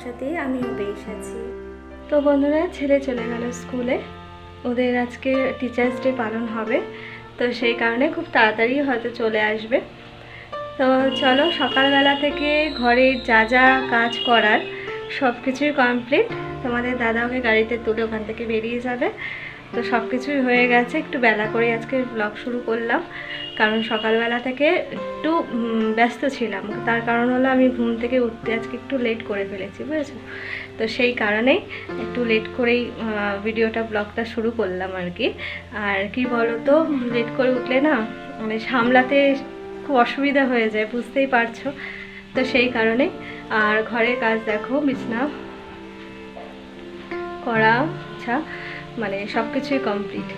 ভালোবাসাতে আমিও বেশ আছি। তো বন্ধুরা, ছেলে চলে গেল স্কুলে। ওদের আজকে টিচার্স ডে পালন হবে। তো সেই কারণে খুব তাড়াতাড়ি হয়তো চলে আসবে। তো চলো, সকালবেলা থেকে ঘরের যা যা কাজ করার সব কিছুই কমপ্লিট তোমাদের দাদা ওকে গাড়িতে তুলে ওখান থেকে বেরিয়ে যাবে। তো সব কিছুই হয়ে গেছে। একটু বেলা করে আজকে ব্লগ শুরু করলাম। কারণ সকালবেলা থেকে একটু ব্যস্ত ছিলাম। তার কারণ হলো আমি ঘুম থেকে উঠতে আজকে একটু লেট করে ফেলেছি, বুঝেছ? তো সেই কারণেই একটু লেট করেই ভিডিওটা ব্লগটা শুরু করলাম আর কি। আর কি বলো তো লেট করে উঠলে না মানে সামলাতে খুব অসুবিধা হয়ে যায়, বুঝতেই পারছ? তো সেই কারণে আর ঘরের কাজ দেখো, বিছনা করা আচ্ছা। মানে সব কিছুই কমপ্লিট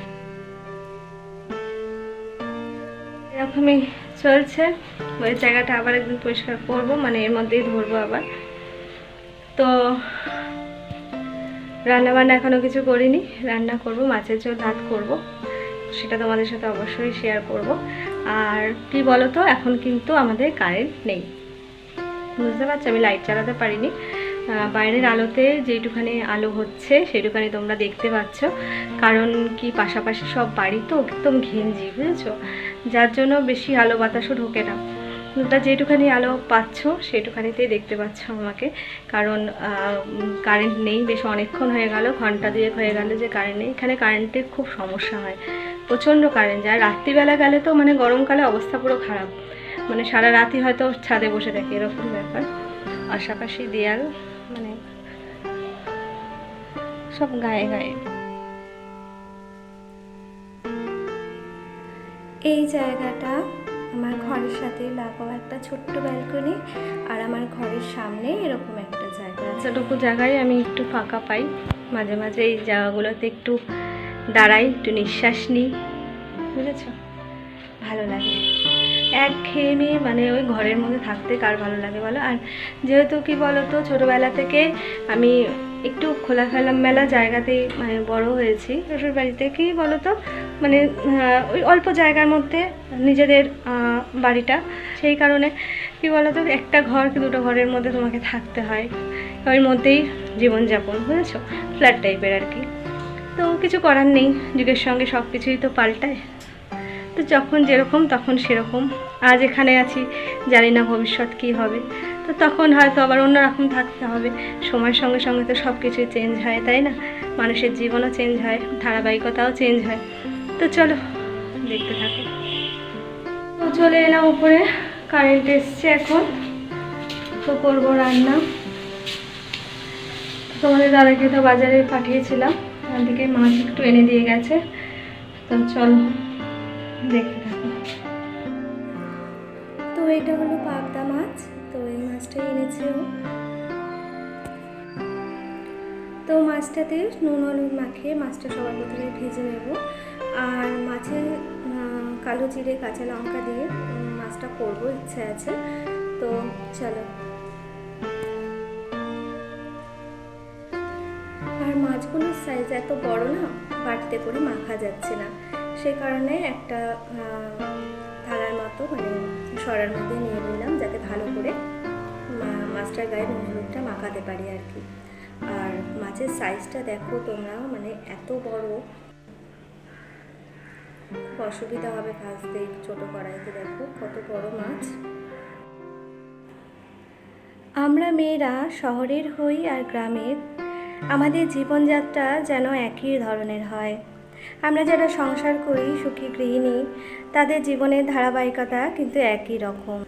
এরকমই চলছে। ওই জায়গাটা আবার একদিন পরিষ্কার করব মানে এর মধ্যেই ধরবো আবার। তো রান্না বান্না এখনও কিছু করিনি। রান্না করব, মাছের ঝোল, ভাত করব। সেটা তোমাদের সাথে অবশ্যই শেয়ার করব। আর কি বলো তো এখন কিন্তু আমাদের কারেন্ট নেই। বুঝতে পারছ? আমি লাইট চালাতে পারিনি। বাইরের আলোতে যেটুখানি আলো হচ্ছে সেটুখানি তোমরা দেখতে পাচ্ছ। কারণ কি, পাশাপাশি সব বাড়ি তো একদম ঘেঞ্জি, বুঝেছ? যার জন্য বেশি আলো বাতাসও ঢোকে না। তোমরা যেটুখানি আলো পাচ্ছ সেটুখানিতেই দেখতে পাচ্ছ আমাকে। কারণ কারেন্ট নেই, বেশ অনেকক্ষণ হয়ে গেল, ঘণ্টা দুয়েক হয়ে গেল যে কারেন্ট নেই। এখানে কারেন্টের খুব সমস্যা হয়। প্রচণ্ড কারেন্ট যায় রাত্রিবেলা গেলে তো মানে গরমকালে অবস্থা পুরো খারাপ। মানে সারা রাতই হয়তো ছাদে বসে থাকে, এরকম ব্যাপার। পাশাপাশি দেয়াল সব গায়ে গায়ে। এই জায়গাটা আমার ঘরের সাথে লাগাও একটা ছোট্ট ব্যালকনি আর আমার ঘরের সামনে এরকম একটা জায়গা আছে। যতটুকু জায়গায় আমি একটু ফাঁকা পাই। মাঝে মাঝে এই জায়গাগুলোতে একটু দাঁড়াই একটু নিঃশ্বাস নিই। বুঝেছ? ভালো লাগে। এক খেয়ে মানে ওই ঘরের মধ্যে থাকতে কার ভালো লাগে বলো? আর যেহেতু কি বলো তো ছোটোবেলা থেকে আমি একটু খোলাফেলা মেলা জায়গাতেই মানে বড় হয়েছি। শ্বশুর বাড়িতে কি বলো তো মানে ওই অল্প জায়গার মধ্যে নিজেদের বাড়িটা। সেই কারণে কি বলো তো একটা ঘর কি দুটো ঘরের মধ্যে তোমাকে থাকতে হয়। ওর মধ্যেই জীবনযাপন, বুঝেছ? ফ্ল্যাট টাইপের আর কি। তো কিছু করার নেই। যুগের সঙ্গে সব কিছুই তো পাল্টায়। তো যখন যেরকম, তখন সেরকম। আজ এখানে আছি। জানি না ভবিষ্যৎ কী হবে। তো তখন হয়তো আবার অন্যরকম থাকতে হবে। সময়ের সঙ্গে সঙ্গে তো সব কিছুই চেঞ্জ হয়, তাই না? মানুষের জীবনও চেঞ্জ হয়, ধারাবাহিকতাও চেঞ্জ হয়। তো চলো, দেখতে থাকো। তো চলে এলাম উপরে কারেন্ট এসছে এখন। তো করব রান্না। তোমাদের দাদাকে তো বাজারে পাঠিয়েছিলাম ওখান থেকে মাছ একটু এনে দিয়ে গেছে। তো চলো, দেখতে থাকো। তো এটা হলো মাছটা এনেছে ও তো মাছটাতে নুন, হলুদ মাখিয়ে মাছটা সবার প্রথমে ভেজে নেব। আর মাছে কালো জিরে, কাঁচা লঙ্কা দিয়ে মাছটা করব, ইচ্ছে আছে। তো চলো। আর মাছগুলোর সাইজ এত বড় না, বাড়িতে করে মাখা যাচ্ছে না। সে কারণে একটা থালার মতো মানে সরার মধ্যে নিয়ে নিলাম, যাতে ভালো করে মা- মাছটার গায়ে নুন মাখাতে পারি আর কি। আর মাছের সাইজটা দেখো তোমরা মানে এত বড়। খুব অসুবিধা হবে ভাজতে ছোটো কড়াইতে দেখো কত বড় মাছ। আমরা মেয়েরা শহরের হই আর গ্রামের আমাদের জীবনযাত্রা যেন একই ধরনের হয়। আমরা যারা সংসার করি, সুখী গৃহিণী, তাদের জীবনের ধারাবাহিকতা কিন্তু একই রকম।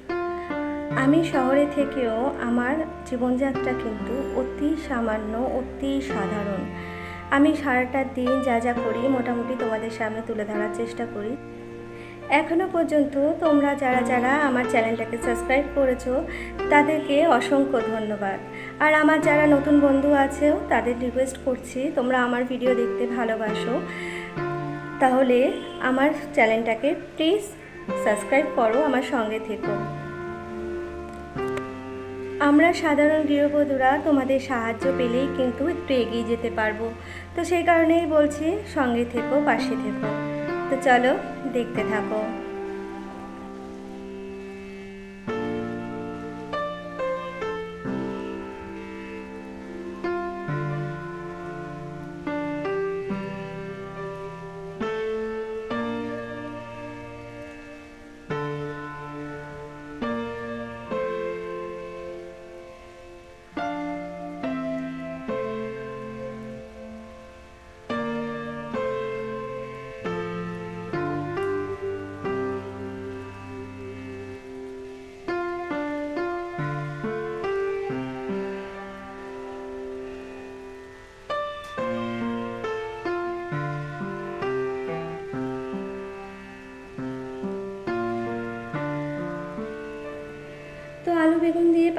আমি শহরে থেকেও আমার জীবনযাত্রা কিন্তু অতি সামান্য, অতি সাধারণ। আমি সারাটা দিন যা যা করি মোটামুটি তোমাদের সামনে তুলে ধরার চেষ্টা করি। এখনও পর্যন্ত তোমরা যারা যারা আমার চ্যানেলটাকে সাবস্ক্রাইব করেছ, তাদেরকে অসংখ্য ধন্যবাদ। আর আমার যারা নতুন বন্ধু আছেও, তাদের রিকোয়েস্ট করছি তোমরা আমার ভিডিও দেখতে ভালোবাসো। তাহলে আমার চ্যানেলটাকে প্লিজ সাবস্ক্রাইব করো আমার সঙ্গে থেকো। আমরা সাধারণ গৃহবধূরা তোমাদের সাহায্য পেলেই কিন্তু একটু এগিয়ে যেতে পারব। তো সেই কারণেই বলছি সঙ্গে থেকো, পাশে থেকো। তো চলো, দেখতে থাকো।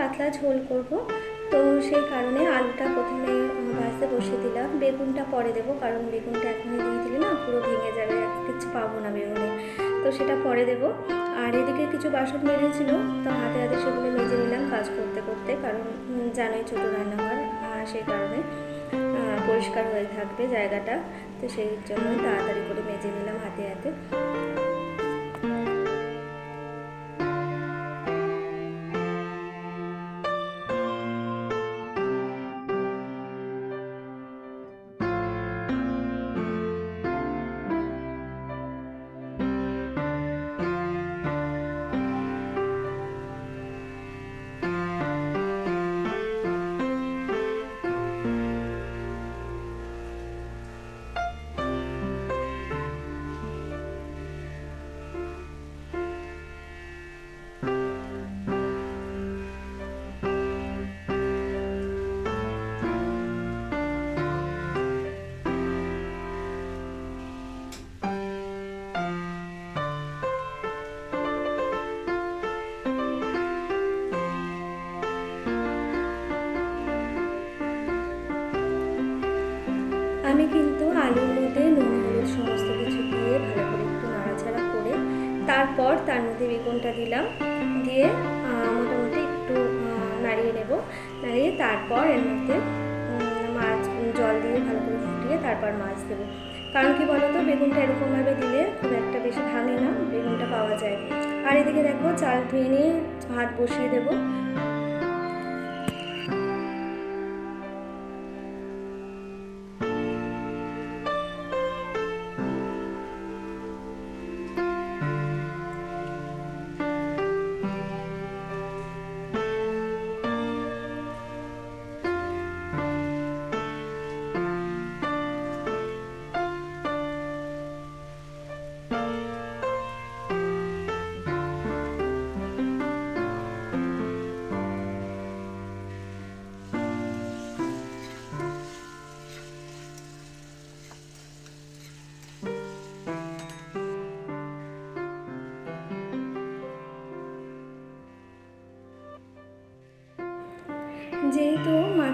পাতলা ঝোল করব। তো সেই কারণে আলুটা প্রথমে ভাজতে বসিয়ে দিলাম। বেগুনটা পরে দেবো, কারণ বেগুনটা এখনই দিয়ে দিলে না পুরো ভেঙে যাবে কিছু পাবো না বেগুনে। তো সেটা পরে দেবো। আর এদিকে কিছু বাসন বেরিয়েছিল তো হাতে হাতে সেগুলো মেজে নিলাম কাজ করতে করতে, কারণ জানোই ছোটো রান্নাঘর সেই কারণে পরিষ্কার হয়ে থাকবে জায়গাটা। তো সেই জন্য তাড়াতাড়ি করে মেজে নিলাম হাতে হাতে। তারপর তার মধ্যে বেগুনটা দিলাম। দিয়ে মোটামুটি একটু নাড়িয়ে নেব। নাড়িয়ে তারপর এর মধ্যে মাছ, জল দিয়ে ভালো করে ফুটিয়ে তারপর মাছ দেবো। কারণ কি বলতো, বেগুনটা এরকমভাবে দিলে খুব একটা বেশি ভাঙে না, বেগুনটা পাওয়া যায়। আর এদিকে দেখো, চাল ধুয়ে নিয়ে ভাত বসিয়ে দেবো।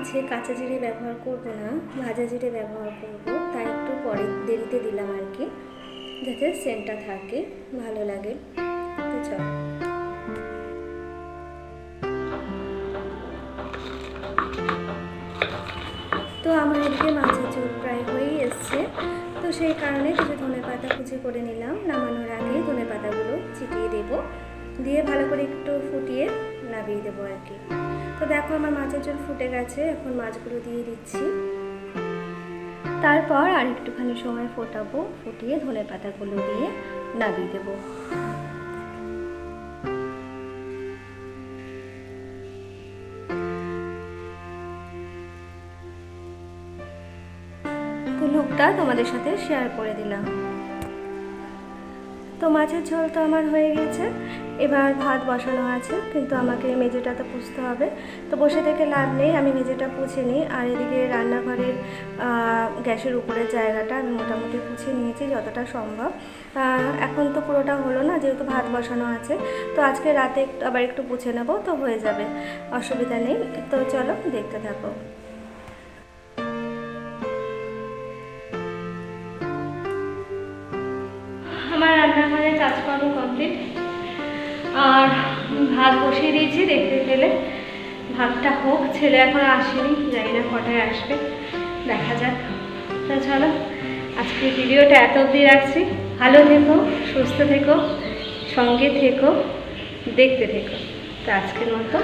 মাছে কাঁচা জিরে ব্যবহার করব না, ভাজা জিরে ব্যবহার করব, তাই একটু পরে দেরিতে দিলাম আর কি, যাতে সেন্টটা থাকে, ভালো লাগে। তো তো আমার এদিকে মাছের ঝোল প্রায় হয়েই এসছে। তো সেই কারণে কিছু ধনে পাতা কুচি করে নিলাম, নামানোর আগে ধনে পাতাগুলো ছিটিয়ে দেবো, দিয়ে ভালো করে একটু ফুটিয়ে নামিয়ে দেবো আর কি। তো দেখো আমার মাছের ঝোল ফুটে গেছে, এখন মাছগুলো দিয়ে দিচ্ছি। তারপর আর একটুখানি সময় ফোটাবো, ফুটিয়ে ধনে পাতাগুলো দিয়ে নামিয়ে দেবো। লুকটা তোমাদের সাথে শেয়ার করে দিলাম। তো মাছের ঝোল তো আমার হয়ে গেছে। এবার ভাত বসানো আছে, কিন্তু আমাকে মেজেটা তো পুষতে হবে। তো বসে থেকে লাভ নেই, আমি মেজেটা পুছে নিই। আর এদিকে রান্নাঘরের গ্যাসের উপরের জায়গাটা আমি মোটামুটি পুছে নিয়েছি যতটা সম্ভব। এখন তো পুরোটা হলো না, যেহেতু ভাত বসানো আছে। তো আজকে রাতে আবার একটু পুছে নেব, তো হয়ে যাবে। অসুবিধা নেই। তো চলো, দেখতে থাকো। ভাত বসিয়ে দিয়েছি, দেখতে পেলে। ভাতটা হোক, ছেলে এখন আসেনি, জানি না কটায় আসবে। দেখা যাক। তা চলো, আজকে ভিডিওটা এত অবধি রাখছি। ভালো থেকো, সুস্থ থেকো, সঙ্গে থেকো, দেখতে থেকো। তা আজকের মতো।